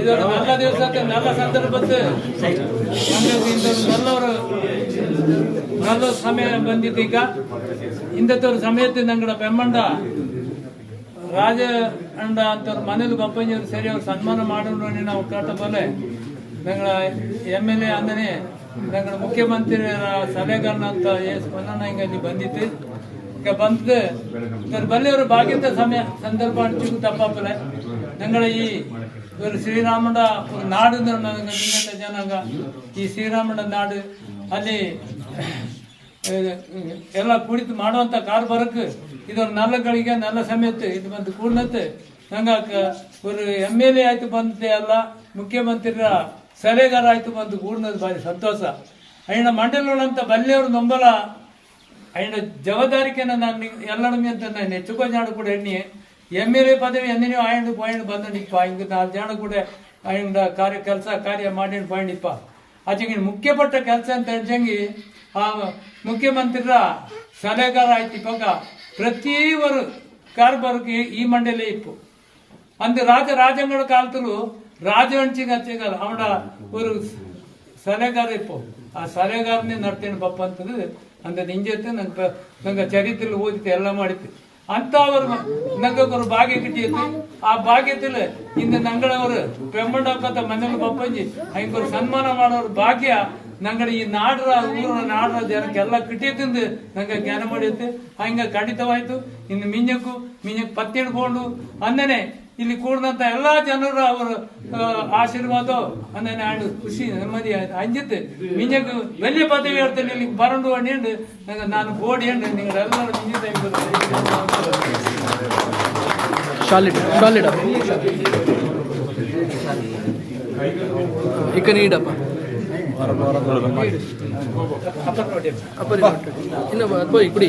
ಇದೊಂದು நல்ல திவசத்தை நல்ல சந்தர்ಭத்தை நல்ல ನಲ್ಲವರು நல்ல ಸಮಯ ಬಂದಿದ್ದೀಗ. ಇಂದತ್ತವ್ರ ಸಮಯದಿಂದ ನಂಗಡ ಬೆಮ್ಮಂಡ ರಾಜ ಅಂಡ ಅಂತವ್ರ ಮನೇಲಿ ಗಂಪಂಜಿಯವ್ರು ಸರಿ ಅವ್ರು ಸನ್ಮಾನ ಮಾಡೋಣ ನಾವು ಕಾಟ ಬಲೆ ಎಂ ಎಲ್ ಎ ಅಂದನೆ ನಂಗಡ ಮುಖ್ಯಮಂತ್ರಿ ಸಲಹೆಗಾರನ ಅಂತ ಎಸ್ ಹಿಂಗ ಅಲ್ಲಿ ಬಂದಿತ್ತು ಬಂತದೆ ಇವರು ಬಲ್ಲಿ ಬಾಗಿದ್ದ ಸಮಯ ಸಂದರ್ಭ ಹಂಚಿಗೂ ತಪ್ಪಾಪಲೆ ನಂಗಳ ಈ ಇವರು ಶ್ರೀರಾಮನ ನಾಡು ಜನಾಂಗ. ಈ ಶ್ರೀರಾಮನ ನಾಡು ಅಲ್ಲಿ ಎಲ್ಲ ಕುಡಿತು ಮಾಡುವಂಥ ಕಾರ್ಬಾರಕ್ಕೆ ನಲ್ಲ ನಲ್ಲಗಳಿಗೆ ನಲ್ಲ ಸಮೇತ ಇದು ಬಂದು ಕೂಡ್ನತ್ತೆ ನಂಗಾಕ ಇವರು ಎಂ ಎಲ್ ಎ ಆಯ್ತು ಬಂತೆ ಅಲ್ಲ, ಮುಖ್ಯಮಂತ್ರಿರ ಸಲಹೆಗಾರ ಆಯ್ತು ಬಂದು ಕೂಡ್ನದು ಭಾರಿ ಸಂತೋಷ. ಅಣ್ಣ ಮಂಡಲೋಳಂತ ಬಲ್ಲೆಯವರು ನಂಬಲ ಆಯ್ನ ಜವಾಬ್ದಾರಿಕೆನ ನಾನು ಎಲ್ಲರ ಮೇಲೆ ನಾನು ಹೆಚ್ಚುಕೋ ಜಾಣ ಕೂಡ ಎಣ್ಣಿ ಎಂ ಎಲ್ ಎ ಪದವಿ ಎಂದಿನೂ ಆಯ್ನ ಪಾಯಿಂಟ್ ಬಂದನಿಪ್ಪ. ಹಿಂಗ ನಾಲ್ಕು ಜನ ಕೂಡ ಆಯ್ನ ಕಾರ್ಯ, ಕೆಲಸ, ಕಾರ್ಯ ಮಾಡಿ ಪಾಯಿಂಟ್ ಇಪ್ಪ ಮುಖ್ಯ ಮುಖ್ಯಪಟ್ಟ ಕೆಲಸ ಅಂತ ಹೇಳ್ದಂಗೆ ಆ ಮುಖ್ಯಮಂತ್ರಿರ ಸಲಹೆಗಾರ ಆಯ್ತು ಇವಾಗ. ಕಾರ್ ಕಾರ್ಬಾರ್ಗೆ ಈ ಮಂಡಲೇ ಇಪ್ಪು. ಅಂದ ರಾಜ, ರಾಜಂಗಳ ಕಾಲದಲ್ಲೂ ರಾಜವಂಚಿಗೆ ಹಚ್ಚಿಗಲ್ಲ ಅವಳ ಒಂದು ಸಲಹೆಗಾರ ಇಪ್ಪು ಆ ಸಲಹೆಗಾರನೇ ನಡ್ತೇನೆ ಬಪ್ಪ ಅಂತಂದ್ರೆ ಅಂದ್ರೆ ನಿನ್ ಜೊತೆ ನನ್ ನಂಗೆ ಚರಿತ್ರೆ ಓದಿತ್ತು ಎಲ್ಲ ಮಾಡಿತ್ತು ಅಂತವರು ನಂಗೊಬ್ಬರು ಭಾಗ್ಯ ಕಿಟ್ಟಿತ್ತು ಆ ಭಾಗ್ಯದಲ್ಲಿ ಇಂದ ನಂಗಳವರು ಪೆಂಬಂಡಪ್ಪದ ಮನೇಲಿ ಬಪ್ಪಂಜಿ ಹಿಂಗೊರು ಸನ್ಮಾನ ಮಾಡೋರು ಭಾಗ್ಯ. ನಂಗಡ ಈ ನಾಡ್ರ ಊರ ನಾಡ್ರ ಜನಕ್ಕೆಲ್ಲ ಕಿಟ್ಟಿಯದಿಂದ ನಂಗೆ ಜ್ಞಾನ ಮಾಡಿತ್ತೆ ಹಂಗ ಖಂಡಿತವಾಯ್ತು. ಇನ್ನು ಮಿಂಜಕ್ಕೂ ಮಿಂಜಕ್ ಪತ್ತಿಡ್ಕೊಂಡು ಅಂದನೆ ಇಲ್ಲಿ ಕೂಡಿದಂತ ಎಲ್ಲಾ ಜನರು ಅವರ ಆಶೀರ್ವಾದ ಅಂದ್ರೆ ಖುಷಿ ನೆಮ್ಮದಿ ಅಂಜಿತ್ತು ಮಿಂಜಕ್ ಬೆಲ್ಲಿ ಪದವಿ ಹೇಳ್ತೇನೆ ಇಲ್ಲಿ ಬರಂಡು ಹಣ್ಣು ನಾನು ಬೋಡಿ ಹಣ್ಣು ನಿಂಗಳೆಲ್ಲರೂ ಎಲ್ಲರೂ ಇಕ ಅಪ್ಪ ನೋಡಿ ಇನ್ನೊಬ್ಬ ಕುಡಿ.